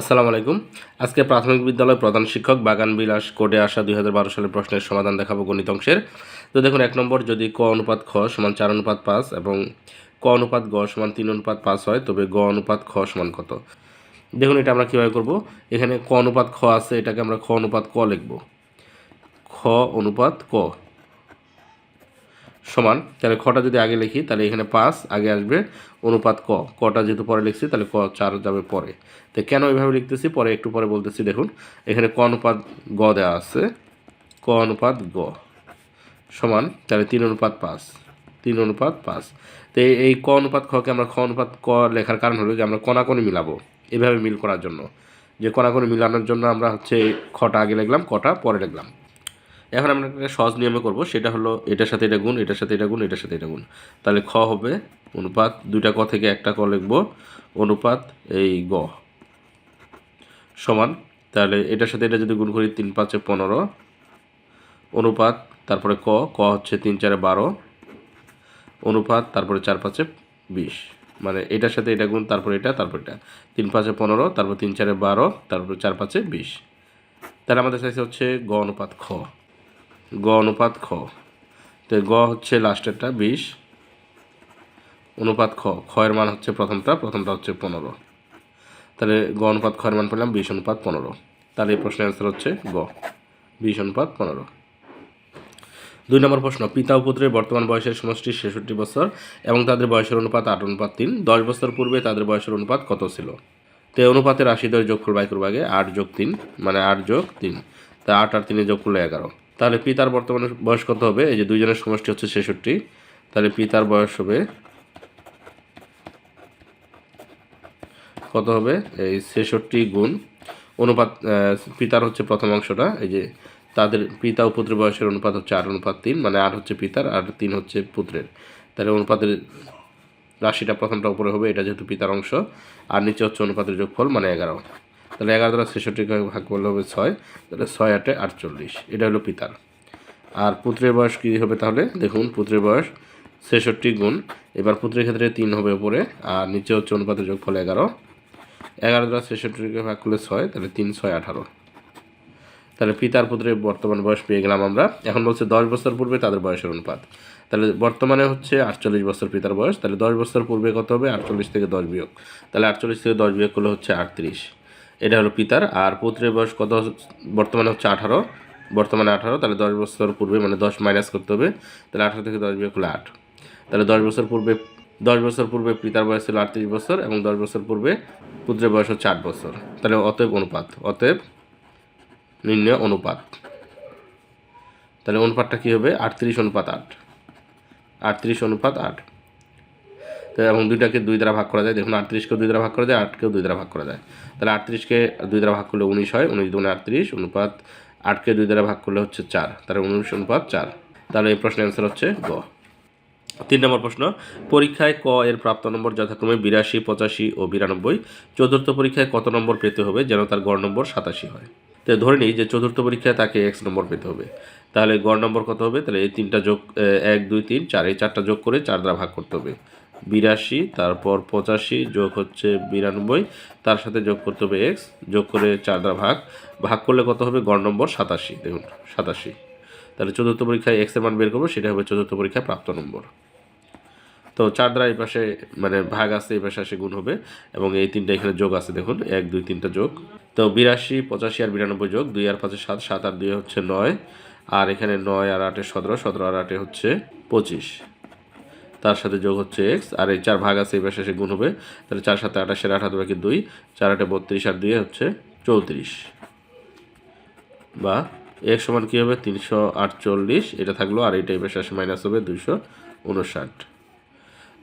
আসসালামু আলাইকুম। আজকে প্রাথমিক বিদ্যালয় প্রধান শিক্ষক বাগান বিলাস কোডে আসা দুই হাজার বারো সালের প্রশ্নের সমাধান দেখাবো গণিত অংশের। তো দেখুন, এক নম্বর, যদি ক অনুপাত খ সমান চার অনুপাত পাঁচ এবং ক অনুপাত গ সমান তিন অনুপাত পাঁচ হয়, তবে গ অনুপাত খ সমান কত? দেখুন, এটা আমরা কীভাবে করব? এখানে ক অনুপাত খ আছে, এটাকে আমরা খ অনুপাত ক লিখব। খ অনুপাত ক। সমান, তাহলে খটা যদি আগে লিখি, তাহলে এখানে পাঁচ, আগে আসবে অনুপাত ক। কটা যেহেতু পরে লিখছি, তাহলে ক চার যাবে পরে। তো কেন এইভাবে লিখতেছি? পরে একটু পরে বলতেছি, দেখুন, এখানে ক অনুপাত গ দেওয়া আছে। ক অনুপাত গ সমান, তাহলে তিন অনুপাত পাঁচ, তিন অনুপাত পাঁচ। তো এই- ক অনুপাত খকে আমরা খ অনুপাত ক লেখার কারণ হলো যে আমরা কণাকণি মিলাবো এভাবে মিল করার জন্য। যে কণাকণি মিলানোর জন্য আমরা হচ্ছে খটা আগে লিখলাম কটা পরে লিখলাম। এখন আমরা একটা সহজ নিয়মে করব, সেটা হলো এটার সাথে এটা গুণ, এটার সাথে এটা গুণ, এটার সাথে এটা গুণ। তাহলে খ হবে অনুপাত, দুইটা ক থেকে একটা ক লিখব, অনুপাত এই গ। সমান, তাহলে এটার সাথে এটা যদি গুণ করি তিন পাঁচে পনেরো, অনুপাত তারপরে ক ক হচ্ছে তিন চারে বারো, অনুপাত তারপরে চার পাঁচে বিশ। মানে এটার সাথে এটা গুণ, তারপর এটা তারপর এটা। তিন পাঁচে পনেরো, তারপর তিন চারে বারো, তারপর চার পাঁচে বিশ। তাহলে আমাদের চাইছে হচ্ছে গ অনুপাত খ। গ অনুপাত খ। তো গ হচ্ছে লাস্টেরটা বিশ। অনুপাত খ খ এর মান হচ্ছে প্রথমটা প্রথমটা হচ্ছে পনেরো। তাহলে গ অনুপাত খ এর মান পেলাম বিশ অনুপাত পনেরো। তাহলে এই প্রশ্নের অ্যান্সার হচ্ছে গ। বিশ অনুপাত পনেরো। দুই নম্বর প্রশ্ন, পিতা পুত্রের বর্তমান বয়সের সমষ্টি ছেষট্টি বছর এবং তাদের বয়সের অনুপাত আট, অনুপাত তিন। দশ বছর পূর্বে তাদের বয়সের অনুপাত কত ছিল? তো অনুপাতের আশি দশ যোগ করব বাইকুর ভাগে আট যোগ তিন মানে আট যোগ তিন। তা আট আর তিনে যোগ করলে এগারো। তাহলে পিতার বর্তমানে বয়স কত হবে? এই যে দুইজনের সমষ্টি হচ্ছে ছেষট্টি। তাহলে পিতার বয়স হবে কত হবে? এই ছেষট্টি গুণ অনুপাত পিতার হচ্ছে প্রথম অংশটা। এই যে তাদের পিতা ও পুত্রের বয়সের অনুপাত হচ্ছে আট, অনুপাত তিন মানে আট হচ্ছে পিতার, আর তিন হচ্ছে পুত্রের। তাহলে অনুপাতের রাশিটা প্রথমটা উপরে হবে, এটা যেহেতু পিতার অংশ, আর নিচে হচ্ছে অনুপাতের যোগফল মানে এগারো। তাহলে এগারো দ্বারা ছেষট্টিকে ভাগ করলে হবে ছয়, তাহলে ছয় আটে আটচল্লিশ। এটা হলো পিতার। আর পুত্রের বয়স কী হবে তাহলে? দেখুন, পুত্রের বয়স ছেষট্টি গুণ। এবার পুত্রের ক্ষেত্রে তিন হবে উপরে, আর নিচে হচ্ছে অনুপাতের যোগফল এগারো। এগারো দ্বারা ছেষট্টিকে ভাগ করলে ছয়, তাহলে তিন, ছয়, আঠারো। তাহলে পিতার পুত্রের বর্তমান বয়স পেয়ে গেলাম আমরা। এখন বলছে দশ বছর পূর্বে তাদের বয়সের অনুপাত। তাহলে বর্তমানে হচ্ছে আটচল্লিশ বছর পিতার বয়স। তাহলে দশ বছর পূর্বে কত হবে? আটচল্লিশ থেকে দশ বিয়োগ। তাহলে আটচল্লিশ থেকে দশ বিয়োগ করলে হচ্ছে আটত্রিশ। এটা হলো পিতার। আর পুত্রের বয়স কত? বর্তমানে হচ্ছে আঠারো। বর্তমানে আঠারো, তাহলে দশ বছর পূর্বে মানে দশ মাইনাস করতে হবে। তাহলে আঠারো থেকে দশ বিয়োগ করলে আট। তাহলে দশ বছর পূর্বে, দশ বছর পূর্বে পিতার বয়স ছিল আটত্রিশ বছর এবং দশ বছর পূর্বে পুত্রের বয়স হচ্ছে আট বছর। তাহলে অতএব অনুপাত, অতএব নির্ণয় অনুপাত। তাহলে অনুপাতটা কী হবে? আটত্রিশ অনুপাত আট। আটত্রিশ অনুপাত আট। এবং দুইটাকে দুই দ্বারা ভাগ করা যায়। দেখুন আটত্রিশকে দুই দ্বারা ভাগ করা যায় আটকেও দুই দ্বারা ভাগ করা যায়। তাহলে আটত্রিশকে দুই দ্বারা ভাগ করলে উনিশ হয়, উনিশ দুগুণে আটত্রিশ, অনুপাত আটকে দুই দ্বারা ভাগ করলে হচ্ছে চার। তাহলে উনিশ, অনুপাত চার। তাহলে এই প্রশ্নের অ্যান্সার হচ্ছে গ। তিন নম্বর প্রশ্ন, পরীক্ষায় ক এর প্রাপ্ত নম্বর যথাক্রমে বিরাশি, পঁচাশি ও বিরানব্বই। চতুর্থ পরীক্ষায় কত নম্বর পেতে হবে যেন তার গড় নম্বর সাতাশি হয়? তো ধরে নিই যে চতুর্থ পরীক্ষায় তাকে এক্স নম্বর পেতে হবে। তাহলে গড় নম্বর কত হবে? তাহলে এই তিনটা যোগ এক, দুই, তিন, চার। এই চারটা যোগ করে চার দ্বারা ভাগ করতে হবে। বিরাশি, তারপর পঁচাশি যোগ হচ্ছে বিরানব্বই, তার সাথে যোগ করতে হবে এক্স, যোগ করে চার দ্বারা ভাগ। ভাগ করলে কত হবে? গড় নম্বর সাতাশি, দেখুন, সাতাশি। তাহলে চতুর্থ পরীক্ষায় এক্সের মান বের করব, সেটা হবে চতুর্থ পরীক্ষায় প্রাপ্ত নম্বর। তো চার দ্বারা এই পাশে মানে ভাগ আছে, এই পাশে আসে গুণ হবে, এবং এই তিনটা এখানে যোগ আছে, দেখুন, এক, দুই, তিনটা যোগ। তো বিরাশি, পঁচাশি আর বিরানব্বই যোগ, দুই আর পাঁচে সাত সাত আর দুই হচ্ছে নয়, আর এখানে নয় আর আটে সতেরো সতেরো আর আটে হচ্ছে পঁচিশ। তার সাথে যোগ হচ্ছে এক্স আর এই চার ভাগ আছে এই পাশে গুণ হবে। তাহলে চার সাথে আঠাশের আট হাতে বাকি দুই, চার আটে বত্রিশ, আর দুই হচ্ছে চৌত্রিশ। বা এক সমান কী হবে? তিনশো আটচল্লিশ, এটা থাকল, আর এইটা এই পাশে আসে মাইনাস হবে দুইশো উনষাট।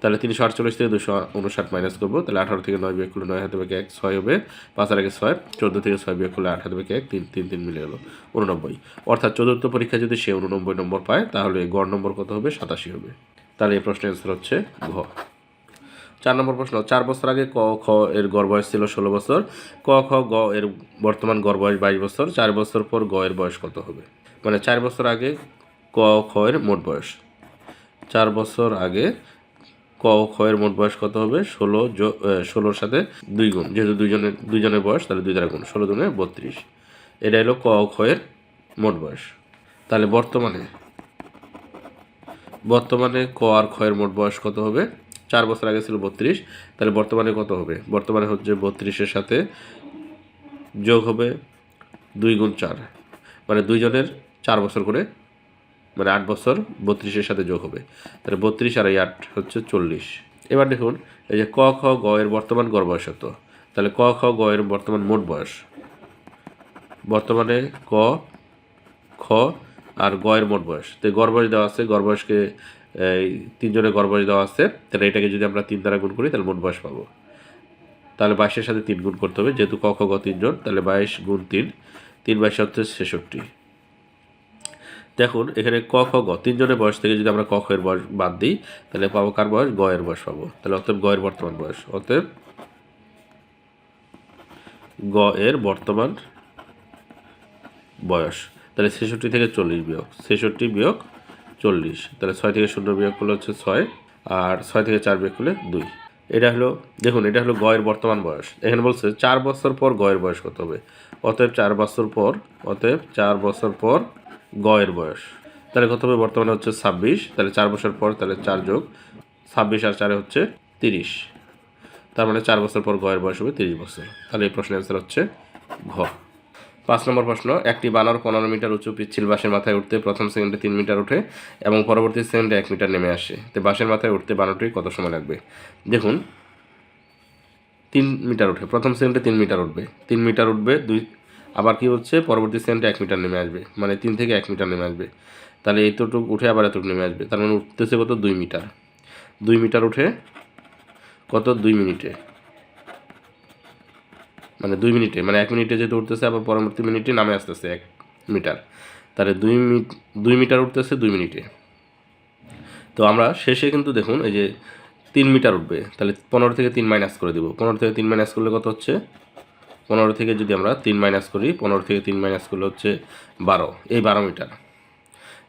তাহলে তিনশো আটচল্লিশ থেকে দুশো উনষাট মাইনাস করব, তাহলে আঠারো থেকে নয় বিয়োগ করলে নয় হাতে বাকি এক, ছয় হবে। পাঁচ আর আগে ছয়, চোদ্দ থেকে ছয় বিয়োগ করলে আট হাতে বাকি এক, তিন তিন তিন মিলে গেলো, উননব্বই। অর্থাৎ চতুর্থ পরীক্ষায় যদি সে উননব্বই নম্বর পায়, তাহলে গড় নম্বর কত হবে? সাতাশি হবে। তাহলে এই প্রশ্নের অ্যান্সার হচ্ছে ঘ। চার নম্বর প্রশ্ন, চার বছর আগে ক, খ এর গড় বয়স ছিল ষোলো বছর। ক, খ, গ এর বর্তমান গড় বয়স বাইশ বছর। চার বছর পর গ এর বয়স কত হবে? মানে চার বছর আগে ক, খ এর মোট বয়স। চার বছর আগে ক, খ এর মোট বয়স কত হবে? ষোলো ষোলোর সাথে দুই গুণ। যেহেতু দুইজনের দুইজনের বয়স, তাহলে দুই দ্বারা গুণ। ষোলো দুনে বত্রিশ। এটা হলো ক, খ এর মোট বয়স। তাহলে বর্তমানে বর্তমানে ক আর খ এর মোট বয়স কত হবে? চার বছর আগে ছিল বত্রিশ, তাহলে বর্তমানে কত হবে? বর্তমানে হচ্ছে বত্রিশের সাথে যোগ হবে দুই গুণ চার। মানে দুইজনের চার বছর করে মানে আট বছর বত্রিশের সাথে যোগ হবে। তাহলে বত্রিশ আর এই আট হচ্ছে চল্লিশ। এবার দেখুন, এই যে ক, খ, গ এর বর্তমান গড় বয়স হতো তাহলে ক, খ, গ এর বর্তমান মোট বয়স। বর্তমানে ক, খ আর গ এর মোট বয়স। তো গড় বয়স দেওয়া আছে, গড় বয়সকে, এই তিনজনের গড় বয়স দেওয়া আছে, তাহলে এটাকে যদি আমরা তিন দ্বারা গুণ করি, তাহলে মোট বয়স পাবো। তাহলে বাইশের সাথে তিন গুণ করতে হবে, যেহেতু ক, খ, গ তিনজন, তাহলে বাইশ গুণ তিন তিন বাইশে হচ্ছে ছেষট্টি। দেখুন, এখানে ক, খ, গ, তিনজনের বয়স থেকে যদি আমরা ক এর বয়স বাদ দিই, তাহলে পাবো কার বয়স? গ এর বয়স পাবো। তাহলে অতএব গ এর বর্তমান বয়স। অতএব গ এর বর্তমান বয়স। তাহলে ছেষট্টি থেকে চল্লিশ বিয়োগ। ছেষট্টি বিয়োগ চল্লিশ। তাহলে ছয় থেকে শূন্য বিয়োগ করলে হচ্ছে ছয়, আর ছয় থেকে চার বিয়োগ করলে দুই। এটা হলো, দেখুন, এটা হলো গয়ের বর্তমান বয়স। এখানে বলছে চার বছর পর গয়ের বয়স কত হবে? অতএব চার বছর পর, অতএব চার বছর পর গয়ের বয়স। তাহলে কত হবে? বর্তমানে হচ্ছে ছাব্বিশ। তাহলে চার বছর পর, তাহলে চার যোগ ছাব্বিশ আর চারে হচ্ছে তিরিশ। তার মানে চার বছর পর গয়ের বয়স হবে তিরিশ বছর। তাহলে এই প্রশ্নের অ্যান্সার হচ্ছে ঘ। পাঁচ নম্বর প্রশ্ন, একটি বানর পনেরো মিটার উঁচু পিচ্ছিল বাসের মাথায় উঠতে প্রথম সেকেন্ডে তিন মিটার উঠে এবং পরবর্তী সেকেন্ডে এক মিটার নেমে আসে। তো বাসের মাথায় উঠতে বানরটি কত সময় লাগবে? দেখুন, তিন মিটার উঠে প্রথম সেকেন্ডে তিন মিটার উঠবে। তিন মিটার উঠবে, দুই, আবার কি হচ্ছে? পরবর্তী সেকেন্ডে এক মিটার নেমে আসবে মানে তিন থেকে এক মিটার নেমে আসবে। তাহলে এতটুকু উঠে আবার এতটুকু নেমে আসবে, তার মানে উঠতেছে কত? দুই মিটার। দুই মিটার উঠে কত? দুই মিনিটে। মানে দুই মিনিটে মানে এক মিনিটে যেহেতু উঠতেছে আবার পরবর্তী মিনিটে নামে আসতেছে এক মিটার। তাহলে দুই মিনিট দুই মিটার উঠতেছে দুই মিনিটে। তো আমরা শেষে কিন্তু দেখুন, এই যে তিন মিটার উঠবে, তাহলে পনেরো থেকে তিন মাইনাস করে দেবো। পনেরো থেকে তিন মাইনাস করলে কত হচ্ছে? পনেরো থেকে যদি আমরা তিন মাইনাস করি, পনেরো থেকে তিন মাইনাস করলে হচ্ছে বারো, এই বারো মিটার।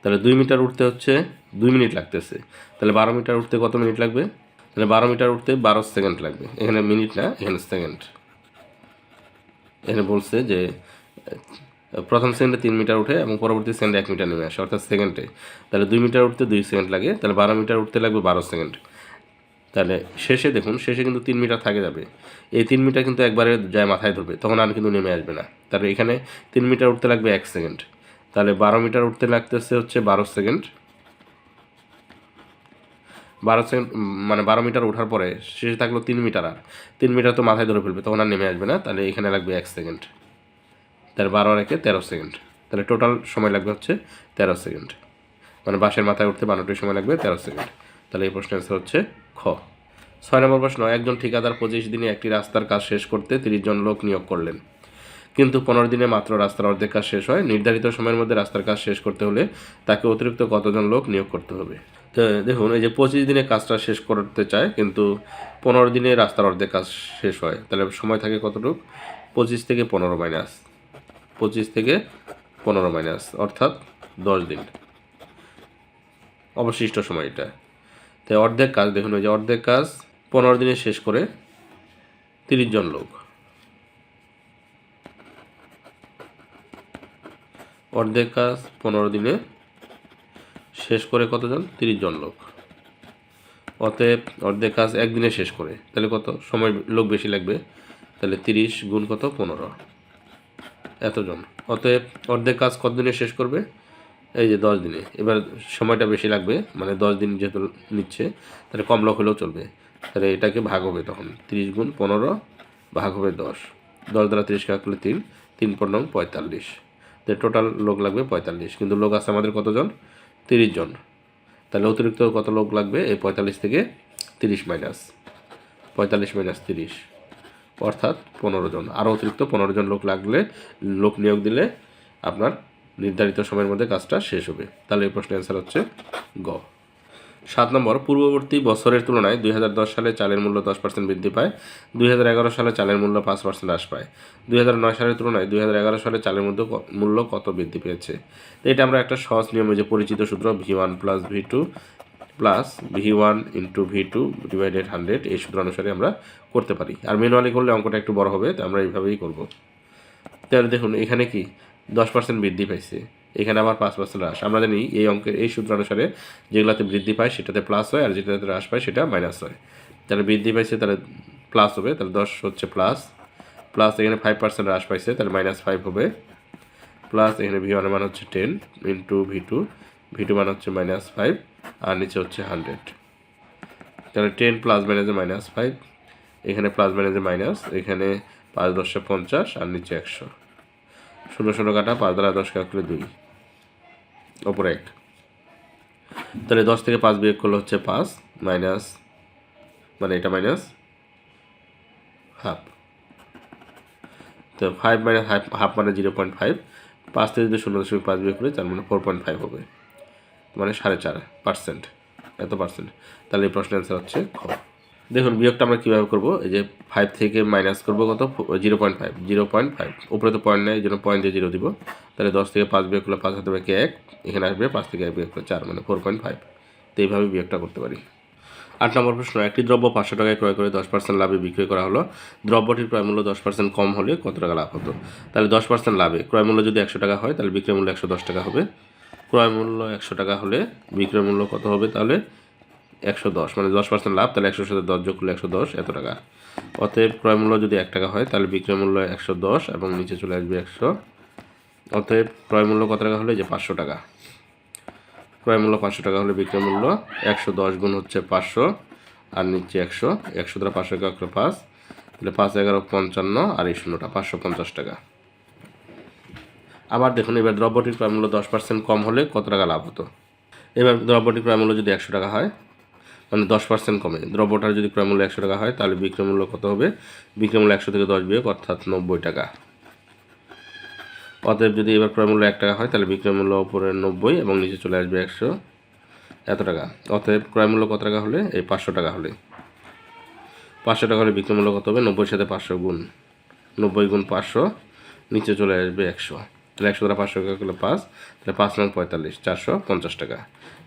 তাহলে দুই মিটার উঠতে হচ্ছে দুই মিনিট লাগতেছে। তাহলে বারো মিটার উঠতে কত মিনিট লাগবে? তাহলে বারো মিটার উঠতে বারো সেকেন্ড লাগবে। এখানে মিনিট না, এখানে সেকেন্ড এখানে বলছে যে প্রথম সেকেন্ডে তিন মিটার উঠে এবং পরবর্তী সেকেন্ডে এক মিটার নেমে আসে, অর্থাৎ সেকেন্ডে। তাহলে দুই মিটার উঠতে দুই সেকেন্ড লাগে, তাহলে বারো মিটার উঠতে লাগবে বারো সেকেন্ড। তাহলে শেষে দেখুন, শেষে কিন্তু তিন মিটার থাকে যাবে। এই তিন মিটার কিন্তু একবারে যায় মাথায় ধরবে, তখন আর কিন্তু নেমে আসবে না। তাহলে এখানে তিন মিটার উঠতে লাগবে এক সেকেন্ড। তাহলে বারো মিটার উঠতে লাগতেছে হচ্ছে বারো সেকেন্ড। বারো সেকেন্ড মানে বারো মিটার ওঠার পরে শেষে থাকল তিন মিটার আর। তিন মিটার তো মাথায় ধরে ফেলবে, তখন আর নেমে আসবে না, তাহলে এখানে লাগবে এক সেকেন্ড। তাহলে বারো আর একে তেরো সেকেন্ড। তাহলে টোটাল সময় লাগবে হচ্ছে তেরো সেকেন্ড। মানে বাসের মাথায় উঠতে বারোটির সময় লাগবে তেরো সেকেন্ড। তাহলে এই প্রশ্নের অ্যান্সার হচ্ছে খ। ছয় নম্বর প্রশ্ন, একজন ঠিকাদার পঁচিশ দিনে একটি রাস্তার কাজ শেষ করতে তিরিশ জন লোক নিয়োগ করলেন। কিন্তু পনেরো দিনে মাত্র রাস্তার অর্ধেক কাজ শেষ হয়। নির্ধারিত সময়ের মধ্যে রাস্তার কাজ শেষ করতে হলে তাকে অতিরিক্ত কতজন লোক নিয়োগ করতে হবে? দেখুন, এই যে পঁচিশ দিনে কাজটা শেষ করতে চায়, কিন্তু পনেরো দিনে রাস্তার অর্ধেক কাজ শেষ হয়। তাহলে সময় থাকে কতটুকু? পঁচিশ থেকে পনেরো মাইনাস পঁচিশ থেকে পনেরো মাইনাস অর্থাৎ দশ দিন। অবশিষ্ট সময় এটা। তাই অর্ধেক কাজ, দেখুন ওই যে অর্ধেক কাজ, পনেরো দিনে শেষ করে তিরিশ জন লোক। অর্ধেক কাজ, পনেরো দিনে শেষ করে কতজন তিরিশ জন লোক। অতএব অর্ধেক কাজ একদিনে শেষ করে। তাহলে কত? সময় লোক বেশি লাগবে। তাহলে তিরিশ গুণ কত? পনেরো। এতজন। অতএব অর্ধেক কাজ কত দিনে শেষ করবে? এই যে দশ দিনে। এবার সময়টা বেশি লাগবে মানে দশ দিন যেহেতু নিচ্ছে, তাহলে কম লোক হলেও চলবে। তাহলে এটাকে ভাগ হবে তখন। তিরিশ গুণ পনেরো ভাগ হবে দশ। দশ দ্বারা তিরিশ কাজ করলে তিন। তিন পনেরো পঁয়তাল্লিশ। টোটাল লোক লাগবে পঁয়তাল্লিশ। কিন্তু লোক আছে আমাদের কতজন? তিরিশ জন। তাহলে অতিরিক্ত কত লোক লাগবে? এই পঁয়তাল্লিশ থেকে তিরিশ মাইনাস পঁয়তাল্লিশ মাইনাস তিরিশ। অর্থাৎ পনেরো জন। আরও অতিরিক্ত পনেরো জন লোক লাগলে, লোক নিয়োগ দিলে আপনার নির্ধারিত সময়ের মধ্যে কাজটা শেষ হবে। তাহলে এই প্রশ্নের অ্যান্সার হচ্ছে গ। সাত নম্বর, পূর্ববর্তী বছরের তুলনায় দুই হাজার দশ সালে চালের মূল্য দশ পার্সেন্ট বৃদ্ধি পায়, দুই হাজার এগারো সালে চালের মূল্য পাঁচ পার্সেন্ট হ্রাস পায়। দুই হাজার নয় সালের তুলনায় দুই হাজার এগারো সালে চালের মধ্যে মূল্য কত বৃদ্ধি পেয়েছে? তো এটা আমরা একটা সহজ নিয়মে যে পরিচিত সূত্র V one plus V two plus V one into V two divided hundred এই সূত্র অনুসারে আমরা করতে পারি। আর ম্যানুয়ালি করলে অঙ্কটা একটু বড় হবে, তো আমরা এইভাবেই করব। তাহলে দেখুন, এখানে কি দশ পার্সেন্ট বৃদ্ধি পাইছে। এখানে আবার পাঁচ পার্সেন্ট হ্রাস। আমরা জানি এই অঙ্কের, এই সূত্র অনুসারে যেগুলোতে বৃদ্ধি পায় সেটাতে প্লাস হয়, আর যেটাতে হ্রাস পায় সেটা মাইনাস হয়। তাহলে বৃদ্ধি পাইছে তাহলে প্লাস হবে, তাহলে দশ হচ্ছে প্লাস প্লাস এখানে ফাইভ পার্সেন্ট হ্রাস পাইছে, তাহলে মাইনাস ফাইভ হবে। প্লাস এখানে ভি ওয়ানের মান হচ্ছে ten into V two V two মান হচ্ছে মাইনাস ফাইভ আর নিচে হচ্ছে হান্ড্রেড তাহলে টেন প্লাস মাইনাসে মাইনাস ফাইভ এখানে প্লাস মাইনাসে মাইনাস এখানে পাঁচ দশে পঞ্চাশ, আর নিচে একশো। ষোলো ষোলো কাটা, পাঁচ দ্বারা দশ কাটা করলে দুই। ওপরে এক। তাহলে দশ থেকে পাঁচ বিয়োগ করলে হচ্ছে পাঁচ, মাইনাস মানে এটা মাইনাস হাফ। তো ফাইভ মাইনাস হাফ হাফ মানে জিরো পয়েন্ট ফাইভ পাঁচ থেকে যদি শূন্য দশমিক পাঁচ বিয়োগ করি, তার মানে ফোর পয়েন্ট ফাইভ হবে। মানে সাড়ে চার পার্সেন্ট এত পার্সেন্ট তাহলে এই প্রশ্নের অ্যান্সার হচ্ছে দেখুন, বিয়োগটা আমরা কীভাবে করব? এই যে ফাইভ থেকে মাইনাস করব কত? Zero point five zero point five উপরে তো পয়েন্ট নেই জন্য পয়েন্ট দিয়ে জিরো দিব। তাহলে দশ থেকে পাঁচ বিয়োগ করলে পাঁচ হাতে বাকি এক, এখানে আসবে পাঁচ থেকে এক বিয়োগ করলে চার মানে ফোর পয়েন্ট ফাইভ তো এইভাবে বিয়োগটা করতে পারি। আট নম্বর প্রশ্ন, একটি দ্রব্য পাঁচশো টাকায় ক্রয় করে দশ পার্সেন্ট লাভে বিক্রয় করা হলো। দ্রব্যটির ক্রয় মূল্য দশ পার্সেন্ট কম হলে কত টাকা লাভ হতো? তাহলে দশ পার্সেন্ট লাভে। ক্রয় মূল্য যদি একশো টাকা হয়, তাহলে বিক্রয় মূল্য একশো দশ টাকা হবে। ক্রয় মূল্য একশো টাকা হলে বিক্রয় মূল্য কত হবে তাহলে? একশো দশ। মানে দশ পার্সেন্ট লাভ, তাহলে একশোর সাথে দশ যোগ করলে একশো দশ, এত টাকা। অতএব ক্রয় মূল্য যদি এক টাকা হয়, তাহলে বিক্রয় মূল্য একশো দশ এবং নিচে চলে আসবে একশো। অতএব ক্রয় মূল্য কত টাকা হলে? যে পাঁচশো টাকা। ক্রয় মূল্য পাঁচশো টাকা হলে বিক্রয় মূল্য একশো দশ গুণ হচ্ছে পাঁচশো, আর নিচে একশো। একশো দ্বারা পাঁচশো এগারো পাঁচ, তাহলে পাঁচ এগারো পঞ্চান্ন, আর এই শূন্যটা পাঁচশো পঞ্চাশ টাকা। আবার দেখুন, এবার দ্রব্যটির ক্রয় মূল্য দশ পার্সেন্ট কম হলে কত টাকা লাভ হতো? এবার দ্রব্যটির ক্রয় মূল্য যদি একশো টাকা হয় মানে দশ পার্সেন্ট কমে। দ্রব্যটার যদি ক্রয় মূল্য একশো টাকা হয়, তাহলে বিক্রয় মূল্য কত হবে? বিক্রয় মূল্য একশো থেকে দশ বিয়োগ, অর্থাৎ নব্বই টাকা। অতএব যদি এবার ক্রয় মূল্য এক টাকা হয়, তাহলে বিক্রয় মূল্য উপরে নব্বই এবং নিচে চলে আসবে একশো এত টাকা। অতএব ক্রয় মূল্য কত টাকা হলে? এই পাঁচশো টাকা হলে। পাঁচশো টাকা হলে বিক্রয় মূল্য কত হবে? নব্বই সাথে পাঁচশো গুণ। নব্বই গুণ পাঁচশো, নিচে চলে আসবে একশো। তাহলে একশো দ্বারা পাঁচশো টাকা করলে পাঁচ, তাহলে পাঁচ নং পঁয়তাল্লিশ, চারশো পঞ্চাশ টাকা।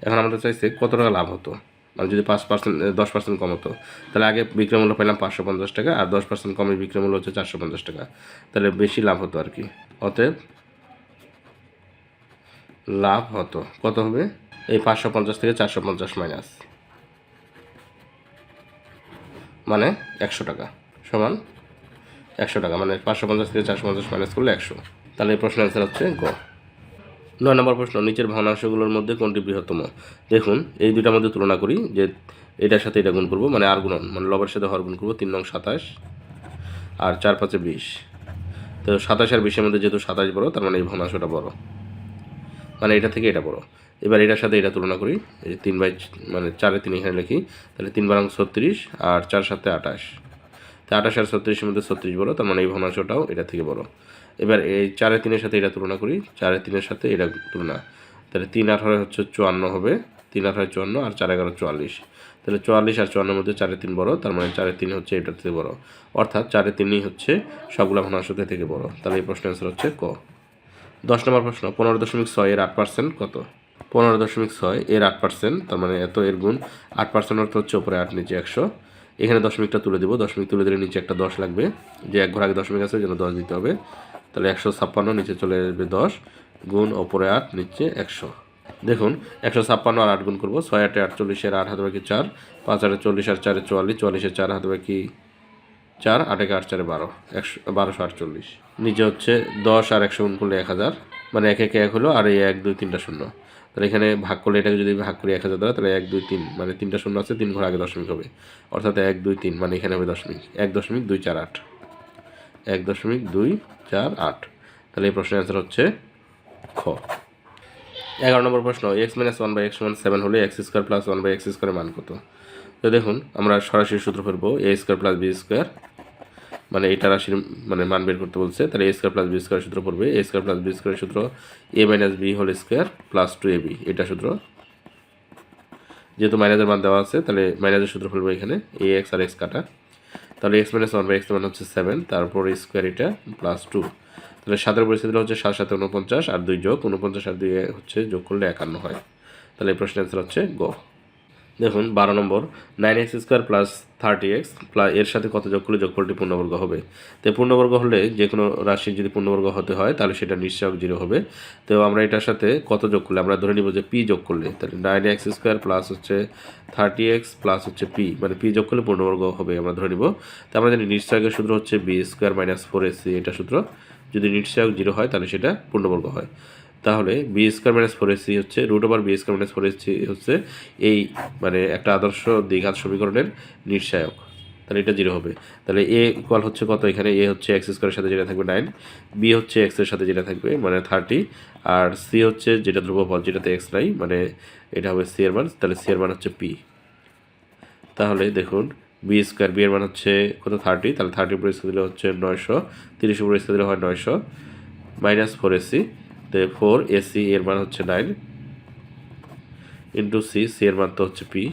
এখন আমাদের চাইছে কত টাকা লাভ হতো? মানে যদি পাঁচ পার্সেন্ট দশ পার্সেন্ট কম হতো তাহলে আগে বিক্রয় মূল্য পেলাম পাঁচশো পঞ্চাশ টাকা, আর দশ পার্সেন্ট কমে বিক্রয় মূল্য হচ্ছে চারশো পঞ্চাশ টাকা। তাহলে বেশি লাভ হতো আর কি। অতএব লাভ হতো। কত হবে? এই পাঁচশো পঞ্চাশ থেকে চারশো পঞ্চাশ মাইনাস মানে একশো টাকা সমান একশো টাকা মানে পাঁচশো পঞ্চাশ থেকে চারশো পঞ্চাশ মাইনাস করলে একশো। তাহলে এই প্রশ্নের অ্যান্সার হচ্ছে গ। নয় নম্বর প্রশ্ন, নিচের ভগ্নাংশগুলোর মধ্যে কোনটি বৃহত্তম? দেখুন, এই দুইটার মধ্যে তুলনা করি যে এটার সাথে এটা গুণ করব মানে আর গুণন মানে লবের সাথে হর গুণ করব, তিন নং সাতাশ আর চার পাঁচে বিশ। তো সাতাশ আর বিশের মধ্যে যেহেতু সাতাশ বড়, তার মানে এই ভগ্নাংশটা বড়। মানে এটা থেকে এটা বড়। এবার এটার সাথে এটা তুলনা করি, এই তিন বাই মানে চারে তিন এখানে লিখি, তাহলে তিন বারাং ছত্রিশ আর চার সাথে আঠাশ। তো আঠাশ আর ছত্রিশের মধ্যে ছত্রিশ বড়, তার মানে এই ভগ্নাংশটাও এটা থেকে বড়। এবার এই চারে তিনের সাথে এটা তুলনা করি চারে তিনের সাথে এটা তুলনা। তাহলে তিন আঠারো হচ্ছে চুয়ান্ন হবে, তিন আঠারো চুয়ান্ন আর চার এগারো চুয়াল্লিশ। তাহলে চুয়াল্লিশ আর চুয়ান্নর মধ্যে চারে তিন বড়, তার মানে চারে তিন হচ্ছে এটার থেকে বড়। অর্থাৎ চারে তিনই হচ্ছে সবগুলো ভগ্নাংশ থেকে বড়। তাহলে এই প্রশ্নের অ্যান্সার হচ্ছে ক। দশ নম্বর প্রশ্ন, পনেরো দশমিক ছয় এর আট পার্সেন্ট কত? পনেরো দশমিক ছয় এর আট পার্সেন্ট তার মানে এত এর গুণ, আট পার্সেন্ট অর্থ হচ্ছে ওপরে আট, নিচে একশো। এখানে দশমিকটা তুলে দেবো, দশমিক তুলে দিলে নিচে একটা দশ লাগবে। যে এক ঘর আগে দশমিক আছে জন্য দশ দিতে হবে। তাহলে একশো ছাপ্পান্ন, নিচে চলে আসবে দশ। গুণ ওপরে আট, নিচে একশো। দেখুন, একশো ছাপ্পান্ন আর আট গুণ করব, ছয় আটে আটচল্লিশের আট হাতে বাকি চার, পাঁচ আটে চল্লিশ আর চারে চুয়াল্লিশ চুয়াল্লিশের চার হাতে বাকি চার, আট একে আট, চারে বারো, একশো, বারোশো আটচল্লিশ। নিচে হচ্ছে দশ আর একশো গুণ করলে এক হাজার মানে এক একে এক হলো আর এই এক, দুই, তিনটা শূন্য। তাহলে এখানে ভাগ করলে এটাকে যদি ভাগ করি এক হাজার দ্বারা, তাহলে এক, দুই, তিন মানে তিনটা শূন্য আছে, তিন ঘর আগে দশমিক হবে। অর্থাৎ এক, দুই, তিন মানে এখানে হবে দশমিক, এক দশমিক, দুই, চার, আট। এক দশমিক দুই চার আট। তাহলে এই প্রশ্নের অ্যান্সার হচ্ছে খ। এগারো নম্বর প্রশ্ন X minus one by X one seven হলে X square plus one by X স্কোয়ারের মান কত? তো দেখুন, আমরা সরাসরি সূত্র ফেলব A square plus B square মানে এটা রাশির মানে মান বের করতে বলছে, তাহলে A square plus B square সূত্র পড়বে A square plus B square সূত্র A minus B whole square plus two A B এটা সূত্র। যেহেতু মাইনাসের মান দেওয়া আছে, তাহলে মাইনাসের সূত্র ফেলব এখানে এ এক্স আর এক্স কাটা। তাহলে X minus one by X মান হচ্ছে সেভেন তারপর স্কোয়ার এটা প্লাস টু তাহলে সাতের পরিস্থিতি হচ্ছে সাত সাথে উনপঞ্চাশ আর দুই যোগ উনপঞ্চাশ আর দুই হচ্ছে যোগ করলে একান্ন হয়। তাহলে এই প্রশ্নের অ্যান্সার হচ্ছে গ দেখুন, বারো নম্বর nine X square plus thirty X plus এর সাথে কত যোগ করলে যোগফলটি পূর্ণবর্গ হবে? তো পূর্ণবর্গ হলে যে কোনো রাশির যদি পূর্ণবর্গ হতে হয়, তাহলে সেটা নিশ্চয়ক জিরো হবে। তো আমরা এটার সাথে কত যোগ করলে, আমরা ধরে নিব যে পি যোগ করলে, তাহলে নাইন এক্স স্কোয়ার প্লাস হচ্ছে থার্টি এক্স প্লাস হচ্ছে পি মানে পি যোগ করলে পূর্ণবর্গ হবে, আমরা ধরে নিব। তো আমরা জানি নিশ্চয়কের সূত্র হচ্ছে B square minus four S এটা সূত্র যদি নিশ্চয়ক জিরো হয়, তাহলে সেটা পূর্ণবর্গ হয়। তাহলে B square minus four AC হচ্ছে root over B square minus four AC হচ্ছে এই মানে একটা আদর্শ দ্বিঘাত সমীকরণের নির্সায়ক তাহলে এটা জিরো হবে। তাহলে এ ইকুয়াল হচ্ছে কত এখানে? এ হচ্ছে এক্স স্কোয়ারের সাথে যেটা থাকবে নাইন বি হচ্ছে এক্সের সাথে যেটা থাকবে মানে থার্টি আর সি হচ্ছে যেটা ধ্রুবপদ যেটাতে এক্স নাই মানে এটা হবে সি এর মান। তাহলে সি এর মান হচ্ছে পি তাহলে দেখুন বি স্কোয়ার বি এর মান হচ্ছে কত? থার্টি তাহলে থার্টি উপরে স্কোয়ার দিলে হচ্ছে নয়শো। তিরিশ উপরে স্কোয়ার দিলে হয় নয়শো। মাইনাস ফোর এসি তো ফোর এসি এর মান হচ্ছে নাইন ইন্টু সি সি এর মান তো হচ্ছে পি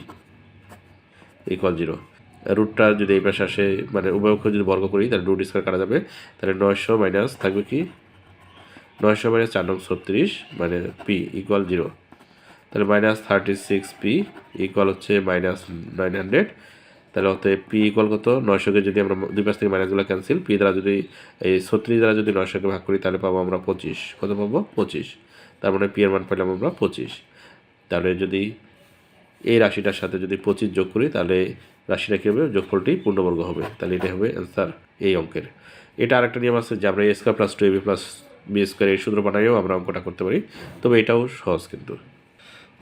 ইকুয়াল জিরো রুটটা যদি এই পাশে আসে মানে উভয়পক্ষ যদি বর্গ করি, তাহলে রুট স্কোয়ার কাটা যাবে। তাহলে নয়শো মাইনাস থাকবে কি? নয়শো মাইনাস চার নং ছত্রিশ মানে পি ইকুয়াল জিরো তাহলে minus thirty six P equal হচ্ছে মাইনাস নাইন হান্ড্রেড তাহলে অতএব পি ইকুয়াল কত? নয়শোকে যদি আমরা দুই পাশ থেকে মাইনাসগুলো ক্যান্সেল পি দ্বারা যদি, এই ছত্রিশ দ্বারা যদি নয়শোকে ভাগ করি, তাহলে পাবো আমরা পঁচিশ। কত পাবো? পঁচিশ। তার মানে পি এর মান পেলাম আমরা পঁচিশ। তাহলে যদি এই রাশিটার সাথে যদি পঁচিশ যোগ করি, তাহলে রাশিটা কী হবে? যোগফলটি পূর্ণবর্গ হবে। তাহলে এটা হবে অ্যান্সার এই অঙ্কের। এটা আরেকটা নিয়ম আছে যে আমরা A square plus two A B plus B square এই সূত্র বানাইও আমরা অঙ্কটা করতে পারি। তবে এটাও সহজ কিন্তু।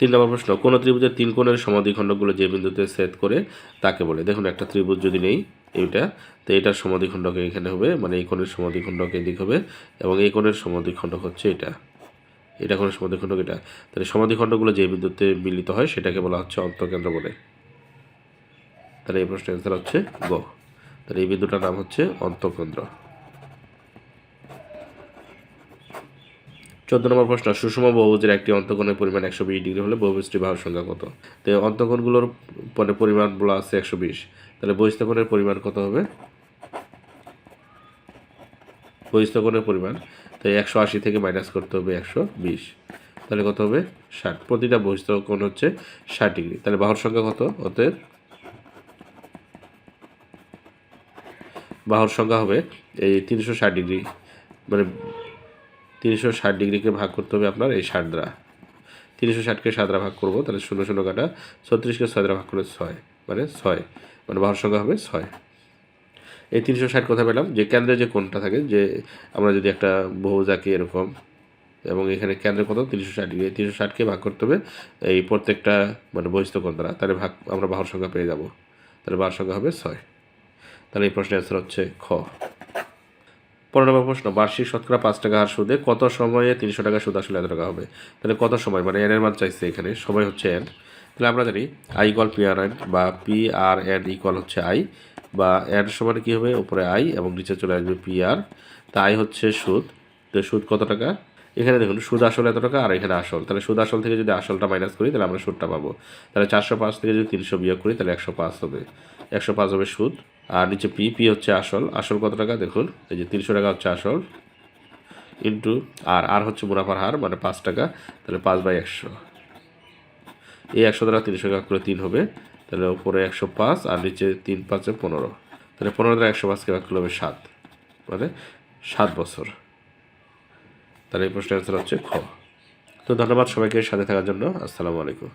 তিন নম্বর প্রশ্ন, কোন ত্রিভুজের তিন কোণের সমাধিখণ্ডগুলো যে বিন্দুতে সেট করে তাকে বলে? দেখুন, একটা ত্রিভুজ যদি নেই, এইটা, তো এটার সমাধিখণ্ডক এখানে হবে মানে এই কোণের সমাধিখণ্ডক এদিক হবে, এবং এই কোণের সমাধিখণ্ডক হচ্ছে এটা। এটা কোণের সমাধিখণ্ডক এটা। তাহলে সমাধিখণ্ডগুলো যে বিন্দুতে মিলিত হয়, সেটাকে বলা হচ্ছে অন্তঃকেন্দ্র বলে। তাহলে এই প্রশ্নের অ্যান্সার হচ্ছে গ। তাহলে এই বিন্দুটার নাম হচ্ছে অন্তঃকেন্দ্র। চোদ্দ নম্বর প্রশ্ন, সুষম বহুভুজের একটি অন্তঃকোণের পরিমাণ একশো বিশ ডিগ্রি হলে বহুভুজটি বাহুর সংখ্যা কত? তো অন্তঃকোণগুলোর পরে পরিমাণ বলা আছে একশো বিশ। তাহলে বহিস্থকোণের পরিমাণ কত হবে? বহিস্থকোণের পরিমাণ, তো একশো আশি থেকে মাইনাস করতে হবে একশো বিশ। তাহলে কত হবে? ষাট। প্রতিটা বহিস্থকোণ হচ্ছে ষাট ডিগ্রি। তাহলে বাহুর সংখ্যা কত? অতএব বাহুর সংখ্যা হবে এই তিনশো ষাট ডিগ্রি। মানে তিনশো ষাট ডিগ্রিকে ভাগ করতে হবে আপনার এই ষাট দ্বারা তিনশো ষাটকে সাত দ্বারা ভাগ করব, তাহলে শূন্য শূন্য কাটা ছত্রিশকে ছয় দ্বারা ভাগ করলে ছয় মানে ছয় মানে বাহুর সংখ্যা হবে ছয়। এই তিনশো ষাট কথা পেলাম, যে কেন্দ্রে যে কোনটা থাকে, যে আমরা যদি একটা বহুজ আঁকি এরকম, এবং এখানে কেন্দ্রে কত? তিনশো ষাট ডিগ্রি। তিনশো ষাটকে ভাগ করতে হবে এই প্রত্যেকটা মানে বহিস্থ কোন দ্বারা, তাহলে ভাগ, আমরা বাহুর সংখ্যা পেয়ে যাব। তাহলে বাহুর সংখ্যা হবে ছয়। তাহলে এই প্রশ্নের অ্যান্সার হচ্ছে খ। পনেরো নম্বর প্রশ্ন, বার্ষিক শতকরা পাঁচ টাকা হার সুদে কত সময়ে তিনশো টাকা সুদ আসলে এত টাকা হবে? তাহলে কত সময়? মানে এন এর মান চাইছে এখানে, সময় হচ্ছে এন তাহলে আমরা জানি I equal P R N বা পি আর এন ইকল হচ্ছে আই বা এন সমান কী হবে? উপরে আই এবং নিচে চলে আসবে পি আর তা আই হচ্ছে সুদ। তো সুদ কত টাকা? এখানে দেখুন, সুদ আসল এত টাকা আর এখানে আসল। তাহলে সুদ আসল থেকে যদি আসলটা মাইনাস করি, তাহলে আমরা সুদটা পাবো। তাহলে চারশো পাঁচ থেকে যদি তিনশো বিয়োগ করি, তাহলে একশো পাঁচ হবে। একশো পাঁচ হবে সুদ। আর নিচে পি পি হচ্ছে আসল। আসল কত টাকা? দেখুন, এই যে তিনশো টাকা হচ্ছে আসল ইন্টু আর আর হচ্ছে মুনাফার হার মানে পাঁচ টাকা, তাহলে পাঁচ বাই একশো। এই একশো দ্বারা তিনশো টাকা করে তিন হবে, তাহলে উপরে একশো পাঁচ আর নিচে তিন পাঁচে পনেরো। তাহলে পনেরো দ্বারা একশো পাঁচকে ভাগ করলে হবে সাত মানে সাত বছর। তাহলে এই প্রশ্নের অ্যান্সার হচ্ছে খ। তো ধন্যবাদ সবাইকে সাথে থাকার জন্য। আসসালামু আলাইকুম।